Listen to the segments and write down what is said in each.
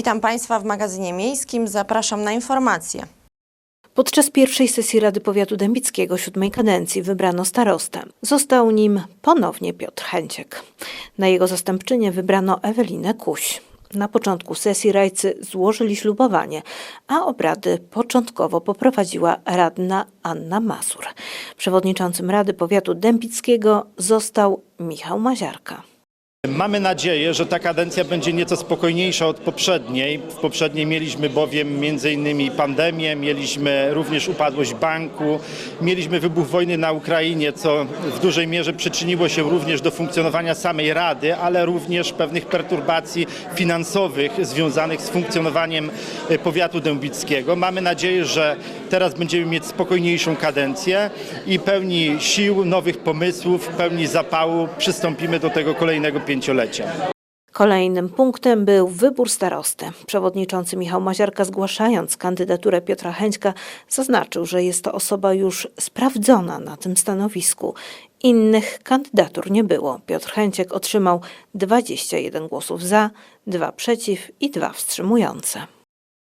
Witam Państwa w magazynie miejskim. Zapraszam na informacje. Podczas pierwszej sesji Rady Powiatu Dębickiego siódmej kadencji wybrano starostę. Został nim ponownie Piotr Chęciek. Na jego zastępczynię wybrano Ewelinę Kuś. Na początku sesji rajcy złożyli ślubowanie, a obrady początkowo poprowadziła radna Anna Mazur. Przewodniczącym Rady Powiatu Dębickiego został Michał Maziarka. Mamy nadzieję, że ta kadencja będzie nieco spokojniejsza od poprzedniej. W poprzedniej mieliśmy bowiem m.in. pandemię, mieliśmy również upadłość banku, mieliśmy wybuch wojny na Ukrainie, co w dużej mierze przyczyniło się również do funkcjonowania samej Rady, ale również pewnych perturbacji finansowych związanych z funkcjonowaniem powiatu dębickiego. Mamy nadzieję, że teraz będziemy mieć spokojniejszą kadencję i pełni sił, nowych pomysłów, pełni zapału przystąpimy do tego kolejnego pięciolecia. Kolejnym punktem był wybór starosty. Przewodniczący Michał Maziarka zgłaszając kandydaturę Piotra Chęćka zaznaczył, że jest to osoba już sprawdzona na tym stanowisku. Innych kandydatur nie było. Piotr Chęciek otrzymał 21 głosów za, 2 przeciw i 2 wstrzymujące.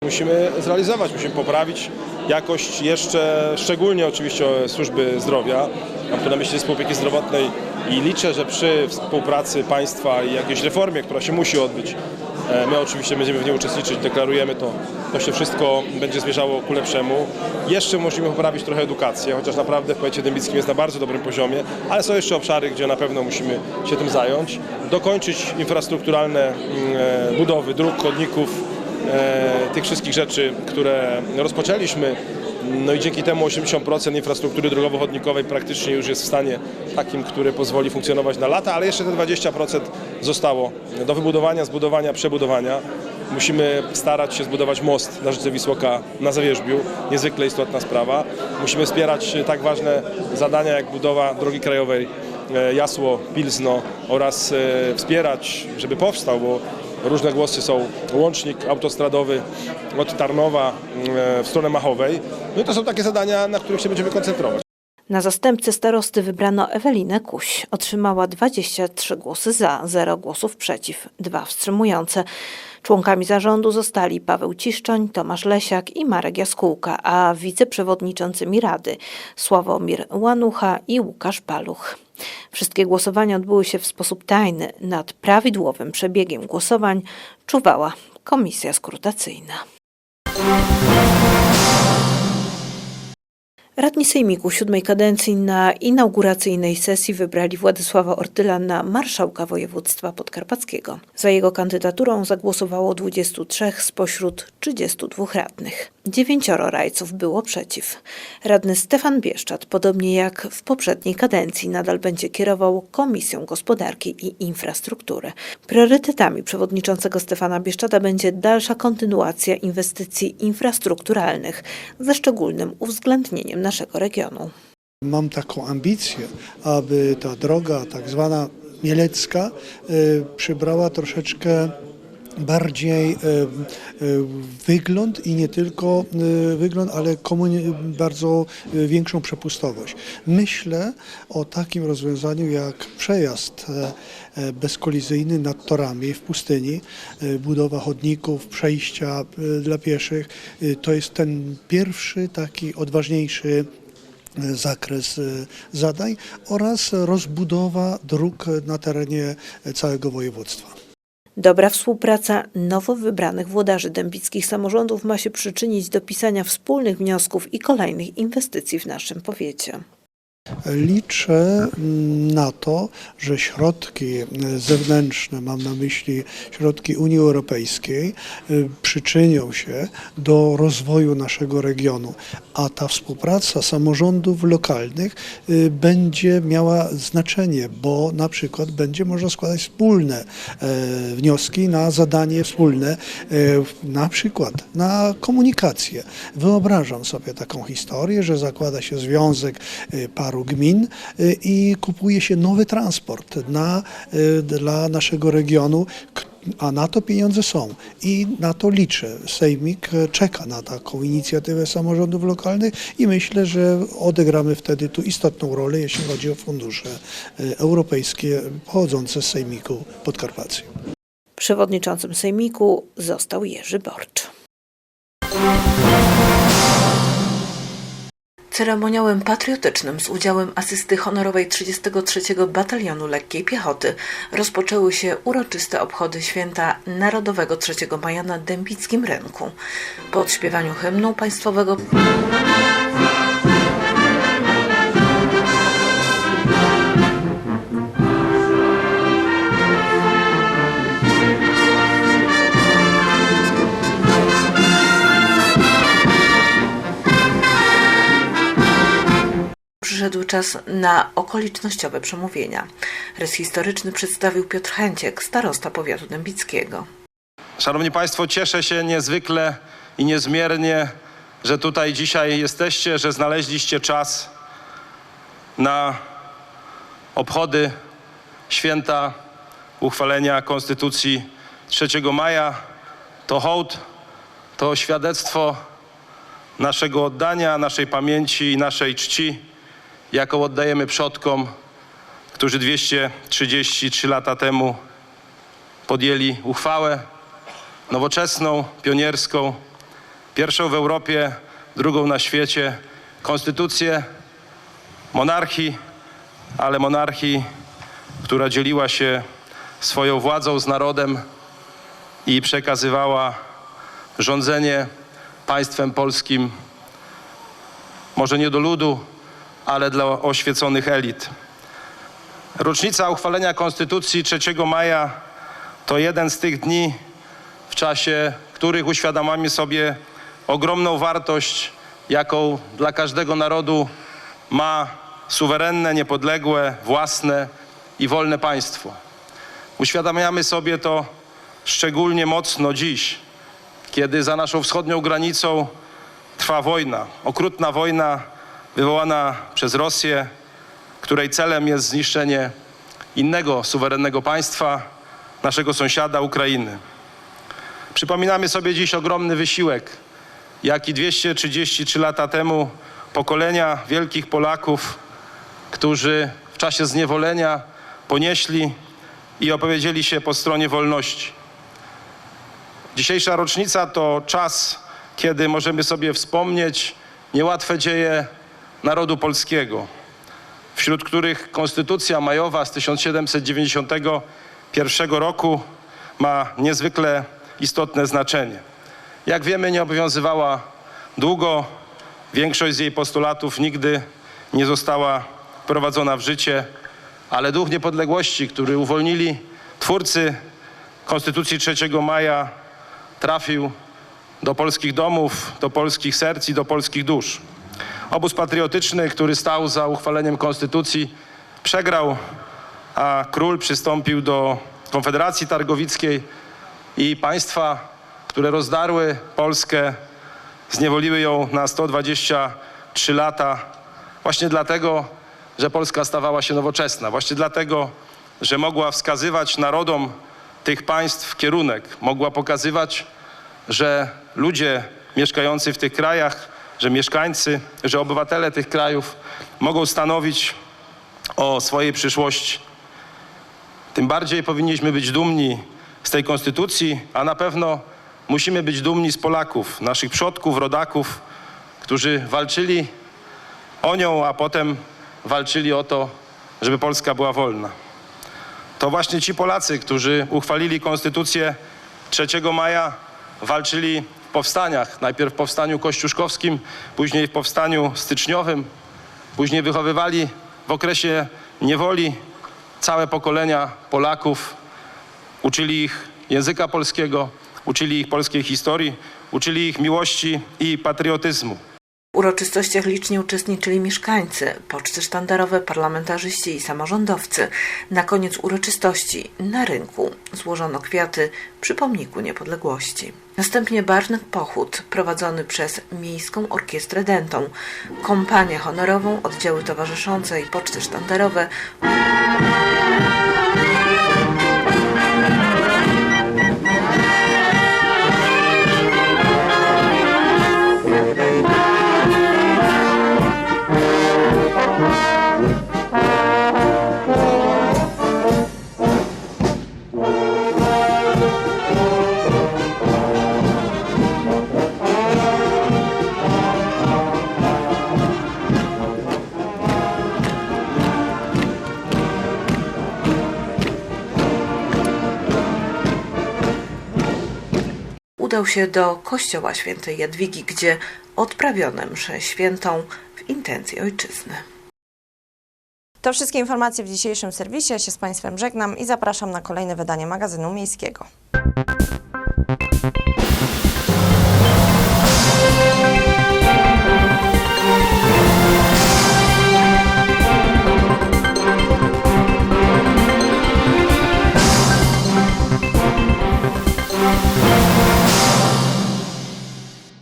Musimy zrealizować, musimy poprawić jakość jeszcze, szczególnie oczywiście służby zdrowia, mam tu na myśli zespół zdrowotnej i liczę, że przy współpracy państwa i jakiejś reformie, która się musi odbyć, e, my oczywiście będziemy w niej uczestniczyć, deklarujemy to, to się wszystko będzie zmierzało ku lepszemu. Jeszcze musimy poprawić trochę edukację, chociaż naprawdę w powiecie dębickim jest na bardzo dobrym poziomie, ale są jeszcze obszary, gdzie na pewno musimy się tym zająć. Dokończyć infrastrukturalne mm, e, budowy dróg, chodników, tych wszystkich rzeczy, które rozpoczęliśmy. No i dzięki temu 80% infrastruktury drogowo-chodnikowej praktycznie już jest w stanie takim, który pozwoli funkcjonować na lata, ale jeszcze te 20% zostało do wybudowania, zbudowania, przebudowania. Musimy starać się zbudować most na rzece Wisłoka na Zawierzbiu, niezwykle istotna sprawa. Musimy wspierać tak ważne zadania jak budowa drogi krajowej e, Jasło-Pilzno oraz e, wspierać, żeby powstał, bo Różne głosy są łącznik autostradowy od Tarnowa e, w stronę Machowej. No i to są takie zadania, na których się będziemy koncentrować. Na zastępcę starosty wybrano Ewelinę Kuś. Otrzymała 23 głosy za, 0 głosów przeciw, 2 wstrzymujące. Członkami zarządu zostali Paweł Ciszczoń, Tomasz Lesiak i Marek Jaskółka, a wiceprzewodniczącymi Rady Sławomir Łanucha i Łukasz Paluch. Wszystkie głosowania odbyły się w sposób tajny. Nad prawidłowym przebiegiem głosowań czuwała komisja skrutacyjna. Radni Sejmiku siódmej kadencji na inauguracyjnej sesji wybrali Władysława Ortyla na marszałka województwa podkarpackiego. Za jego kandydaturą zagłosowało 23 spośród 32 radnych. Dziewięcioro rajców było przeciw. Radny Stefan Bieszczat, podobnie jak w poprzedniej kadencji, nadal będzie kierował Komisją Gospodarki i Infrastruktury. Priorytetami przewodniczącego Stefana Bieszczata będzie dalsza kontynuacja inwestycji infrastrukturalnych ze szczególnym uwzględnieniem naszego regionu. Mam taką ambicję, aby ta droga tak zwana mielecka y, przybrała troszeczkę bardziej y, y, wygląd i nie tylko y, wygląd, ale bardzo większą przepustowość. Myślę o takim rozwiązaniu jak przejazd e, e, bezkolizyjny nad torami w pustyni, e, budowa chodników, przejścia e, dla pieszych. To jest ten pierwszy taki odważniejszy zakres e, zadań oraz rozbudowa dróg na terenie całego województwa. Dobra współpraca nowo wybranych włodarzy dębickich samorządów ma się przyczynić do pisania wspólnych wniosków i kolejnych inwestycji w naszym powiecie. Liczę mm, na to, że środki e, zewnętrzne, mam na myśli środki Unii Europejskiej, e, przyczynią się do rozwoju naszego regionu, a ta współpraca samorządów lokalnych e, będzie miała znaczenie, bo na przykład będzie można składać wspólne wnioski na zadanie wspólne, na przykład na komunikację. Wyobrażam sobie taką historię, że zakłada się związek paru gmin y, i kupuje się nowy transport na, y, dla naszego regionu, a na to pieniądze są i na to liczę. Sejmik e, czeka na taką inicjatywę samorządów lokalnych i myślę, że odegramy wtedy tu istotną rolę, jeśli chodzi o fundusze e, europejskie pochodzące z Sejmiku Podkarpacji. Przewodniczącym Sejmiku został Jerzy Borcz. Ceremoniałem patriotycznym z udziałem asysty honorowej 33 Batalionu Lekkiej Piechoty rozpoczęły się uroczyste obchody święta Narodowego 3 maja na Dębickim Rynku. Po odśpiewaniu hymnu państwowego przyszedł czas na okolicznościowe przemówienia. Rys historyczny przedstawił Piotr Chęciek, starosta powiatu dębickiego. Szanowni Państwo, cieszę się niezwykle i niezmiernie, że tutaj dzisiaj jesteście, że znaleźliście czas na obchody święta uchwalenia Konstytucji 3 maja. To hołd, to świadectwo naszego oddania, naszej pamięci i naszej czci, jaką oddajemy przodkom, którzy 233 lata temu podjęli uchwałę nowoczesną, pionierską, pierwszą w Europie, drugą na świecie, konstytucję monarchii, ale monarchii, która dzieliła się swoją władzą z narodem i przekazywała rządzenie państwem polskim, może nie do ludu, ale dla oświeconych elit. Rocznica uchwalenia Konstytucji 3 maja to jeden z tych dni, w czasie których uświadamiamy sobie ogromną wartość, jaką dla każdego narodu ma suwerenne, niepodległe, własne i wolne państwo. Uświadamiamy sobie to szczególnie mocno dziś, kiedy za naszą wschodnią granicą trwa wojna, okrutna wojna wywołana przez Rosję, której celem jest zniszczenie innego suwerennego państwa, naszego sąsiada Ukrainy. Przypominamy sobie dziś ogromny wysiłek, jaki 233 lata temu pokolenia wielkich Polaków, którzy w czasie zniewolenia ponieśli i opowiedzieli się po stronie wolności. Dzisiejsza rocznica to czas, kiedy możemy sobie wspomnieć niełatwe dzieje narodu polskiego, wśród których Konstytucja Majowa z 1791 roku ma niezwykle istotne znaczenie. Jak wiemy, nie obowiązywała długo, większość z jej postulatów nigdy nie została wprowadzona w życie, ale duch niepodległości, który uwolnili twórcy Konstytucji 3 maja, trafił do polskich domów, do polskich serc i do polskich dusz. Obóz patriotyczny, który stał za uchwaleniem konstytucji, przegrał, a król przystąpił do Konfederacji Targowickiej i państwa, które rozdarły Polskę, zniewoliły ją na 123 lata, właśnie dlatego, że Polska stawała się nowoczesna, właśnie dlatego, że mogła wskazywać narodom tych państw kierunek, mogła pokazywać, że ludzie mieszkający w tych krajach, że mieszkańcy, że obywatele tych krajów mogą stanowić o swojej przyszłości. Tym bardziej powinniśmy być dumni z tej konstytucji, a na pewno musimy być dumni z Polaków, naszych przodków, rodaków, którzy walczyli o nią, a potem walczyli o to, żeby Polska była wolna. To właśnie ci Polacy, którzy uchwalili konstytucję 3 maja, walczyli powstaniach. Najpierw w powstaniu kościuszkowskim, później w powstaniu styczniowym. Później wychowywali w okresie niewoli całe pokolenia Polaków. Uczyli ich języka polskiego, uczyli ich polskiej historii, uczyli ich miłości i patriotyzmu. Uroczystościach licznie uczestniczyli mieszkańcy, poczty sztandarowe, parlamentarzyści i samorządowcy. Na koniec uroczystości na rynku złożono kwiaty przy pomniku niepodległości. Następnie barwny pochód prowadzony przez Miejską Orkiestrę Dentą, kompanię honorową, oddziały towarzyszące i poczty sztandarowe udał się do kościoła świętej Jadwigi, gdzie odprawiono mszę świętą w intencji ojczyzny. To wszystkie informacje w dzisiejszym serwisie. Ja się z Państwem żegnam i zapraszam na kolejne wydanie magazynu miejskiego.